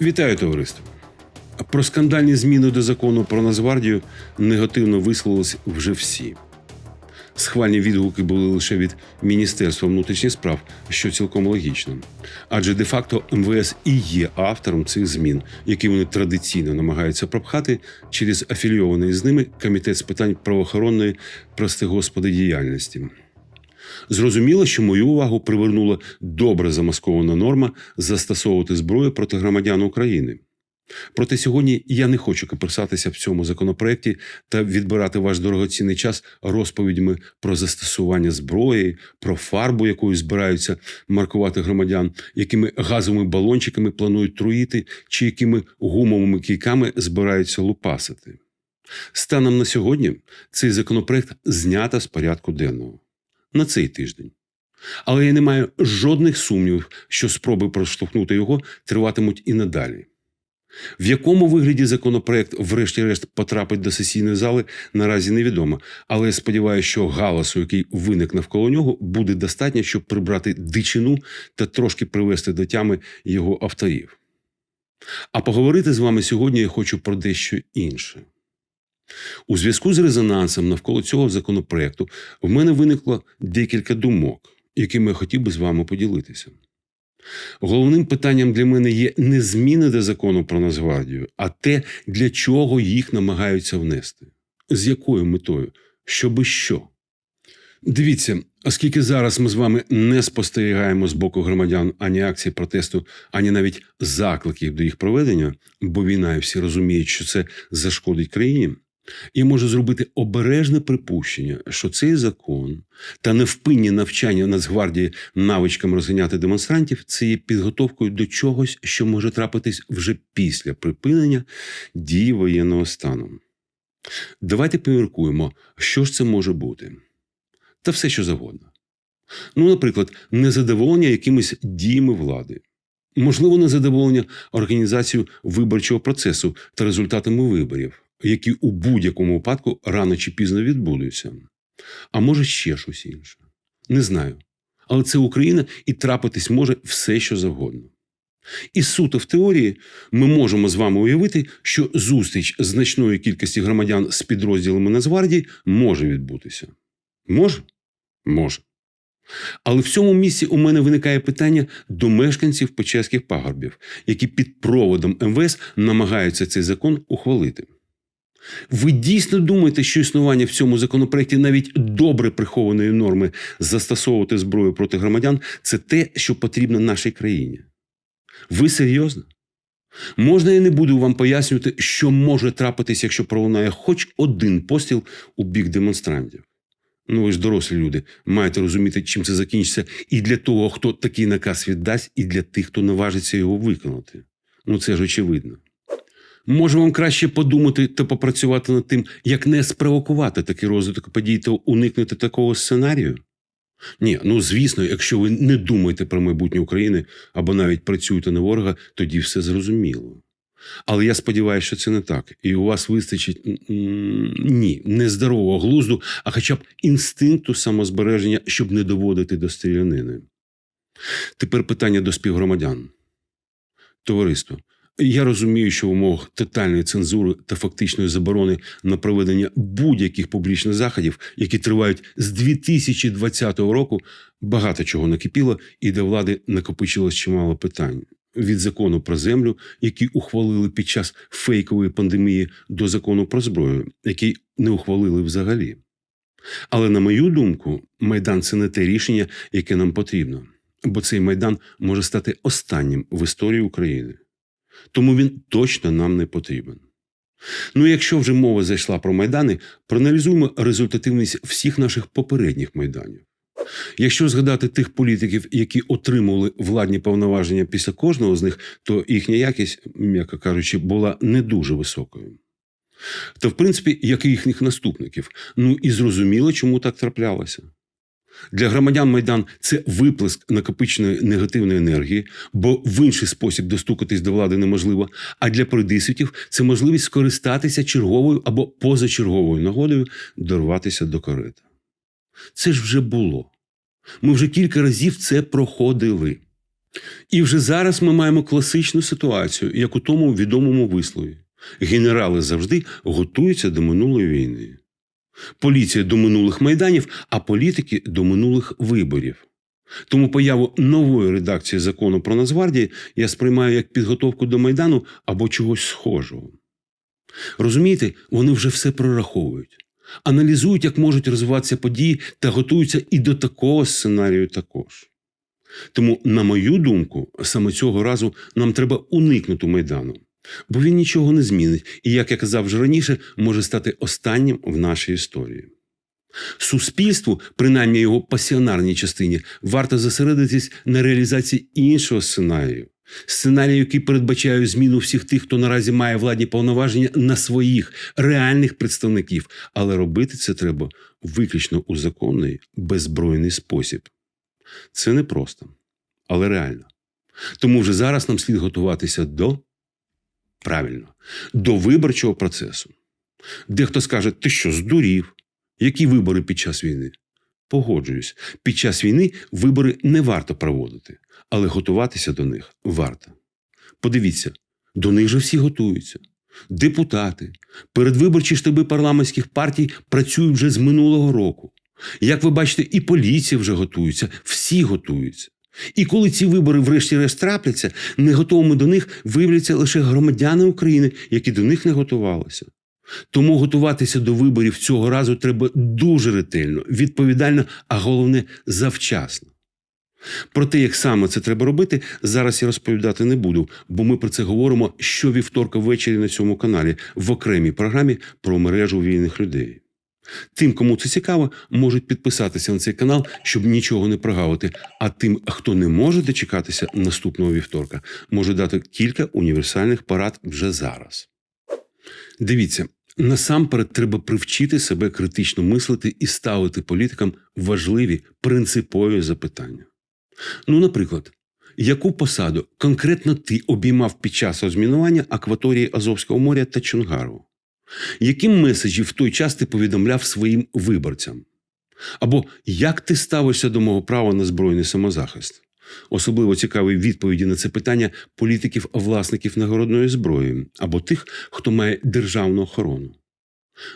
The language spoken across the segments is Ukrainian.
Вітаю товариство. Про скандальні зміни до закону про Нацгвардію негативно висловились вже всі. Схвальні відгуки були лише від Міністерства внутрішніх справ, що цілком логічно. Адже де-факто МВС і є автором цих змін, які вони традиційно намагаються пропхати через афілійований з ними комітет з питань правоохоронної, прости господи, діяльності. Зрозуміло, що мою увагу привернула добре замаскована норма застосовувати зброю проти громадян України. Проте сьогодні я не хочу каперсатися в цьому законопроекті та відбирати ваш дорогоцінний час розповідьми про застосування зброї, про фарбу, якою збираються маркувати громадян, якими газовими балончиками планують труїти, чи якими гумовими кійками збираються лупасити. Станом на сьогодні цей законопроект знято з порядку денного на цей тиждень. Але я не маю жодних сумнівів, що спроби проштовхнути його триватимуть і надалі. В якому вигляді законопроект, врешті-решт, потрапить до сесійної зали, наразі невідомо. Але я сподіваюся, що галасу, який виник навколо нього, буде достатньо, щоб прибрати дичину та трошки привести до тями його авторів. А поговорити з вами сьогодні я хочу про дещо інше. У зв'язку з резонансом навколо цього законопроекту в мене виникло декілька думок, якими я хотів би з вами поділитися. Головним питанням для мене є не зміни до закону про Нацгвардію, а те, для чого їх намагаються внести. З якою метою? Щоби що? Дивіться, оскільки зараз ми з вами не спостерігаємо з боку громадян ані акцій протесту, ані навіть закликів до їх проведення, бо війна і всі розуміють, що це зашкодить країні. Я можу зробити обережне припущення, що цей закон та невпинні навчання Нацгвардії навичкам розганяти демонстрантів це є підготовкою до чогось, що може трапитись вже після припинення дії воєнного стану. Давайте поміркуємо, що ж це може бути. Та все, що завгодно. Ну, наприклад, незадоволення якимись діями влади. Можливо, незадоволення організацією виборчого процесу та результатами виборів які у будь-якому випадку рано чи пізно відбудуться. А може ще щось інше. Не знаю. Але це Україна і трапитись може все, що завгодно. І суто в теорії ми можемо з вами уявити, що зустріч значної кількості громадян з підрозділами Нацгвардії може відбутися. Може? Може. Але в цьому місці у мене виникає питання до мешканців Печерських пагорбів, які під проводом МВС намагаються цей закон ухвалити. Ви дійсно думаєте, що існування в цьому законопроекті навіть добре прихованої норми застосовувати зброю проти громадян це те, що потрібно нашій країні? Ви серйозно? Можна я не буду вам пояснювати, що може трапитись, якщо пролунає хоч один постріл у бік демонстрантів. Ну, ви ж дорослі люди, маєте розуміти, чим це закінчиться, і для того, хто такий наказ віддасть, і для тих, хто наважиться його виконати. Ну це ж очевидно. Може, вам краще подумати та попрацювати над тим, як не спровокувати такий розвиток подій та уникнути такого сценарію? Ні, ну звісно, якщо ви не думаєте про майбутнє України або навіть працюєте на ворога, тоді все зрозуміло. Але я сподіваюся, що це не так. І у вас вистачить ні, не здорового глузду, а хоча б інстинкту самозбереження, щоб не доводити до стрілянини. Тепер питання до співгромадян. Товариство. Я розумію, що в умовах тотальної цензури та фактичної заборони на проведення будь-яких публічних заходів, які тривають з 2020 року, багато чого накипіло, і до влади накопичилось чимало питань. Від закону про землю, який ухвалили під час фейкової пандемії, до закону про зброю, який не ухвалили взагалі. Але на мою думку, майдан це не те рішення, яке нам потрібно, бо цей майдан може стати останнім в історії України. Тому він точно нам не потрібен. Ну, якщо вже мова зайшла про майдани, проаналізуємо результативність всіх наших попередніх майданів. Якщо згадати тих політиків, які отримували владні повноваження після кожного з них, то їхня якість, м'яко кажучи, була не дуже високою. Та, в принципі, як і їхніх наступників. Ну і зрозуміло, чому так траплялося. Для громадян Майдан це виплеск накопиченої негативної енергії, бо в інший спосіб достукатись до влади неможливо. А для придисвітів це можливість скористатися черговою або позачерговою нагодою дорватися до корита. Це ж вже було. Ми вже кілька разів це проходили. І вже зараз ми маємо класичну ситуацію, як у тому відомому вислові: генерали завжди готуються до минулої війни. Поліція до минулих майданів, а політики до минулих виборів. Тому появу нової редакції закону про Нацгвардії я сприймаю як підготовку до майдану або чогось схожого. Розумієте, вони вже все прораховують, аналізують, як можуть розвиватися події, та готуються і до такого сценарію також. Тому, на мою думку, саме цього разу нам треба уникнути майдану, бо він нічого не змінить і, як я казав вже раніше, може стати останнім в нашій історії. Суспільству, принаймні його пасіонарній частині, варто зосередитись на реалізації іншого сценарію. Сценарію, який передбачає зміну всіх тих, хто наразі має владні повноваження на своїх реальних представників, але робити це треба виключно у законний, беззбройний спосіб. Це непросто, але реально. Тому вже зараз нам слід готуватися до правильно, до виборчого процесу. Дехто скаже, ти що, здурів? Які вибори під час війни? Погоджуюсь, під час війни вибори не варто проводити, але готуватися до них варто. Подивіться, до них же всі готуються. Депутати, передвиборчі штаби парламентських партій працюють вже з минулого року. Як ви бачите, і поліція вже готується, всі готуються. І коли ці вибори врешті-решт трапляться, не готовими до них виявляться лише громадяни України, які до них не готувалися. Тому готуватися до виборів цього разу треба дуже ретельно, відповідально, а головне завчасно. Про те, як саме це треба робити, зараз я розповідати не буду, бо ми про це говоримо щовівторка ввечері на цьому каналі в окремій програмі про мережу вільних людей. Тим, кому це цікаво, можуть підписатися на цей канал, щоб нічого не прогавити. А тим, хто не може дочекатися наступного вівторка, може дати кілька універсальних порад вже зараз. Дивіться, насамперед треба привчити себе критично мислити і ставити політикам важливі принципові запитання. Ну, наприклад, яку посаду конкретно ти обіймав під час розмінування акваторії Азовського моря та Чонгару? Які меседжі в той час ти повідомляв своїм виборцям? Або як ти ставишся до мого права на збройний самозахист? Особливо цікаві відповіді на це питання політиків-власників нагородної зброї або тих, хто має державну охорону.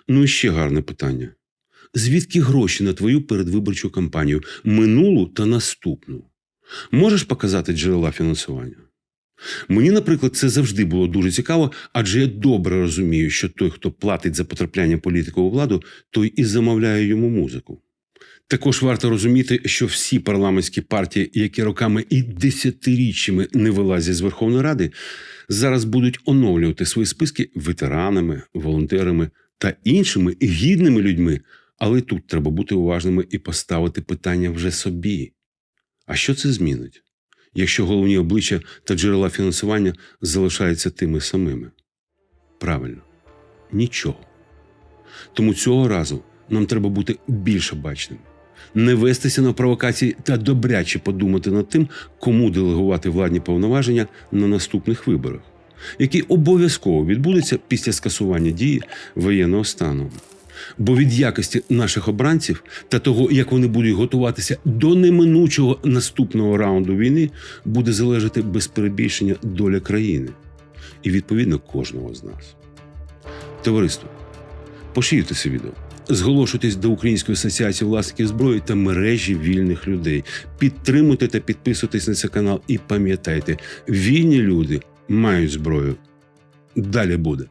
Ну і ще гарне питання: звідки гроші на твою передвиборчу кампанію минулу та наступну? Можеш показати джерела фінансування? Мені, наприклад, це завжди було дуже цікаво, адже я добре розумію, що той, хто платить за потрапляння політика у владу, той і замовляє йому музику. Також варто розуміти, що всі парламентські партії, які роками і десятиріччями не вилазять з Верховної Ради, зараз будуть оновлювати свої списки ветеранами, волонтерами та іншими гідними людьми. Але тут треба бути уважними і поставити питання вже собі. А що це змінить, якщо головні обличчя та джерела фінансування залишаються тими самими? Правильно, нічого. Тому цього разу нам треба бути більш обачними, не вестися на провокації та добряче подумати над тим, кому делегувати владні повноваження на наступних виборах, які обов'язково відбудуться після скасування дії воєнного стану. Бо від якості наших обранців та того, як вони будуть готуватися до неминучого наступного раунду війни, буде залежати без перебільшення доля країни і відповідно кожного з нас. Товариство, поширюйте це відео. Зголошуйтесь до Української асоціації власників зброї та мережі вільних людей. Підтримуйте та підписуйтесь на цей канал і пам'ятайте, вільні люди мають зброю. Далі буде.